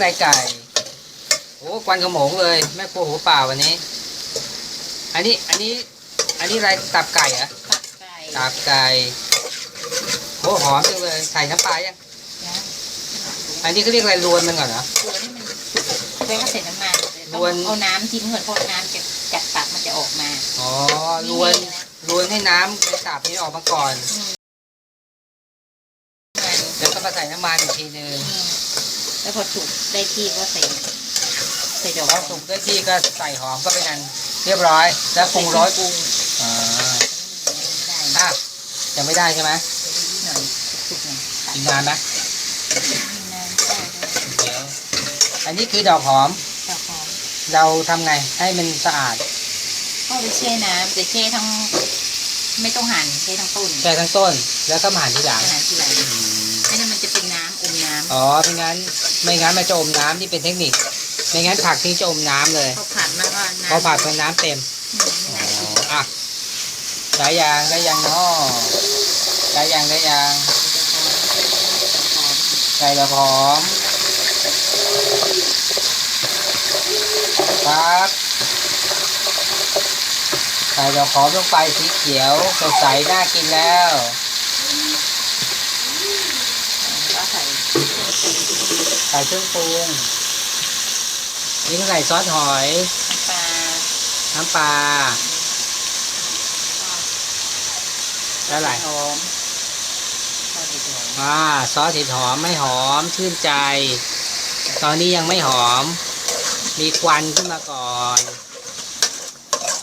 ไก่ โอ้ควันขโมงเลย แม่ครัวหัวเปล่าวันนี้ อันนี้อันนี้ อันนี้อะไรตับไก่เหรอตับไก่ตับไก่โอ้หอมจังเลยใส่น้ำปลายังนะอันนี้เขาเรียกอะไรรวนมันก่อนเหรอ ตัวนี้มันแล้วก็ใส่น้ำมันต้องรวนเอาน้ำทิ้งก่อนเพราะน้ำจะจากตับมันจะออกมาอ๋อรวนรวนให้น้ำในตับนี้ออกมาก่อน อืมมันแล้วก็มาใส่น้ำมันอีกทีนึง อืม แล้วพอสุกได้ที่ก็ใส่ใส่ดอกพอสุกได้ที่ก็ใส่หอมก็เป็นอันเรียบร้อย แล้วปรุงรสปรุงอ่าได้อะยังไม่ได้ใช่ไหมหน่อยสุกๆหน่อยตัดอีกนานไหมนานได้เดี๋ยวอันนี้คือดอกหอม ดอกหอม เราทำไงให้มันสะอาด ก็ไปแช่น้ำแต่แช่ทั้ง ไม่ต้องหั่นแช่ทั้งต้นแค่ทั้งต้น แล้วก็มาหั่นทีหลังหั่นทีหลัง อืม ไม่งั้นมันจะเป็นน้ำ อมน้ำอ๋อไม่งั้นไม่งั้นมันจะอมน้ำที่เป็นเทคนิค ไม่งั้นผักที่จะอมน้ำเลยพอผัดมันก็น้ำเพราะผักเป็นน้ำเต็ม อืมไม่น่ากินอะได้ยางได้ยางเนาะได้ยางได้ยางใส่ดอกหอมครับใส่ดอกหอมลงไปสีเขียวสดใสน่ากินแล้วก็ใส่ ใส่เครื่องปรุงนี่ก็ใส่ซอสหอยน้ำปลาน้ำปลาแล้วอะไรหอมก็ใส่หอมอ่าซอสเห็ดหอมไม่หอมชื่นใจ ตอนนี้ยังไม่หอม มีควันขึ้นมาก่อน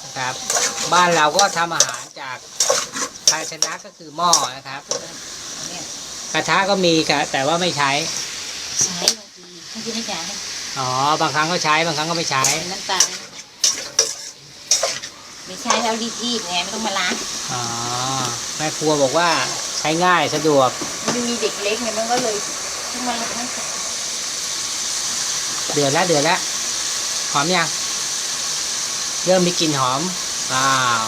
นะครับ บ้านเราก็ทำอาหารจากภาชนะก็คือหม้อนะครับอันเนี่ย กระทะก็มีค่ะแต่ว่าไม่ใช้ ใช้บางทีบางทีไม่จ่ายให้อ๋อบางครั้งก็ใช้บางครั้งก็ไม่ใช้เป็นน้ำตาลไม่ใช่แล้วรีบๆไงไม่ต้องมาล้างอ๋อแม่ครัวบอกว่าใช้ง่ายสะดวกมันมีเด็กเล็กไงมันก็เลยต้องมาล้างเดือดแล้วเดือดแล้วหอมยังเริ่มมีกลิ่นหอมว้าว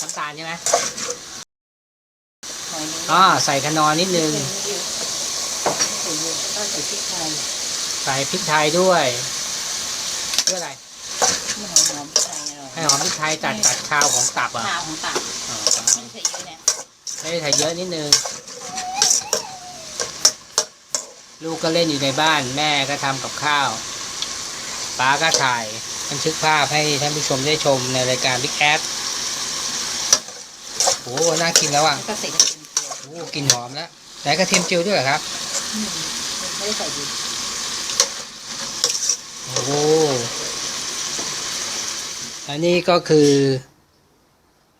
น้ำตาลใช่ไหมห อยนึงอ๋อใส่ขนอนิดนึงใส่เยอะก็ใส่พริกไทยใส่พริกไทยด้วยเพื่ออะไรมันหอมหอมพริกไทยอร่อยให้หอมพริกไทยตัดตัดคาวของตับอะข้าวของตับอ๋อไม่ได้ใส่เยอะเนี่ยไม่ได้ใส่เยอะนิดนึงลูกก็เล่นอยู่ในบ้านแม่ก็ทำกับข้าวป้าก็ถ่ายบันทึกภาพให้ท่านผู้ชมได้ชมในรายการบิ๊กแอดโอ้น่ากินแล้วอะแล้วก็ใส่ โอ้กลินหอมแล้วใส่กระเทียมเจียวด้วยครับไม่ได้ใส่เยอะโอ้อันนี้ก็คือ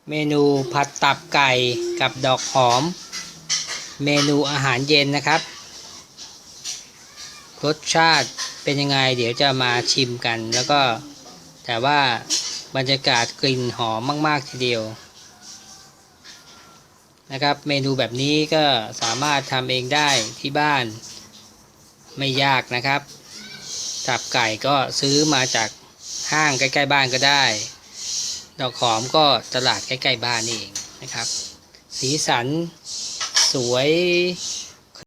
เมนูผัดตับไก่กับดอกหอม เมนูอาหารเย็นนะครับ รสชาติเป็นยังไง เดี๋ยวจะมาชิมกัน แล้วก็แต่ว่าบรรยากาศกลิ่นหอมมาก ๆ ทีเดียว นะครับ เมนูแบบนี้ก็สามารถทำเองได้ที่บ้าน ไม่ยากนะครับตับไก่ก็ซื้อมาจากห้างใกล้ๆบ้านก็ได้ ดอกหอมก็ตลาดใกล้ๆบ้านเองนะครับ สีสันสวย